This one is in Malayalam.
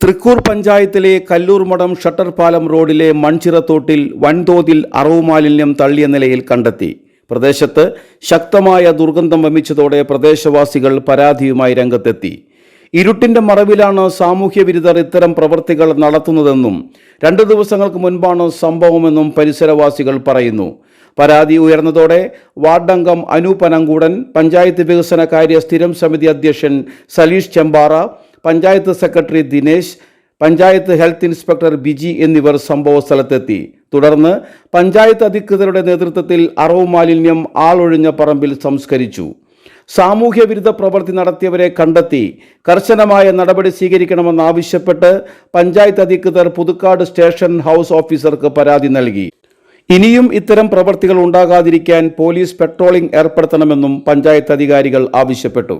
തൃക്കൂർ പഞ്ചായത്തിലെ കല്ലൂർമഠം ഷട്ടർ പാലം റോഡിലെ മൺചിറത്തോട്ടിൽ വൻതോതിൽ അറവ് മാലിന്യം തള്ളിയ നിലയിൽ കണ്ടെത്തി. പ്രദേശത്ത് ശക്തമായ ദുർഗന്ധം വമിച്ചതോടെ പ്രദേശവാസികൾ പരാതിയുമായി രംഗത്തെത്തി. ഇരുട്ടിന്റെ മറവിലാണ് സാമൂഹ്യ വിരുദ്ധർ ഇത്തരം പ്രവൃത്തികൾ നടത്തുന്നതെന്നും രണ്ടു ദിവസങ്ങൾക്ക് മുൻപാണ് സംഭവമെന്നും പരിസരവാസികൾ പറയുന്നു. പരാതി ഉയർന്നതോടെ വാർഡംഗം അനൂപ് അനങ്കൂടൻ പഞ്ചായത്ത് വികസന കാര്യ സ്ഥിരം സമിതി അധ്യക്ഷൻ Salish Chembara panchayat secretary Dinesh panchayat health inspector Biji എന്നിവർ സംഭവ സ്ഥലത്തെത്തി തുടർന്ന് പഞ്ചായത്ത് അധികൃതരുടെ നേതൃത്വത്തിൽ അറവ് മാലിന്യം ആളൊഴിഞ്ഞ പറമ്പിൽ സംസ്കരിച്ചു. സാമൂഹ്യ വിരുദ്ധ പ്രവൃത്തി നടത്തിയവരെ കണ്ടെത്തി. കർശനമായ നടപടി സ്വീകരിക്കണമെന്നാവശ്യപ്പെട്ട് പഞ്ചായത്ത് അധികൃതർ പുതുക്കാട് സ്റ്റേഷൻ ഹൗസ് ഓഫീസർക്ക് പരാതി നൽകി. ഇനിയും ഇത്തരം പ്രവൃത്തികൾ ഉണ്ടാകാതിരിക്കാൻ പോലീസ് പെട്രോളിംഗ് ഏർപ്പെടുത്തണമെന്നും പഞ്ചായത്ത് അധികാരികൾ ആവശ്യപ്പെട്ടു.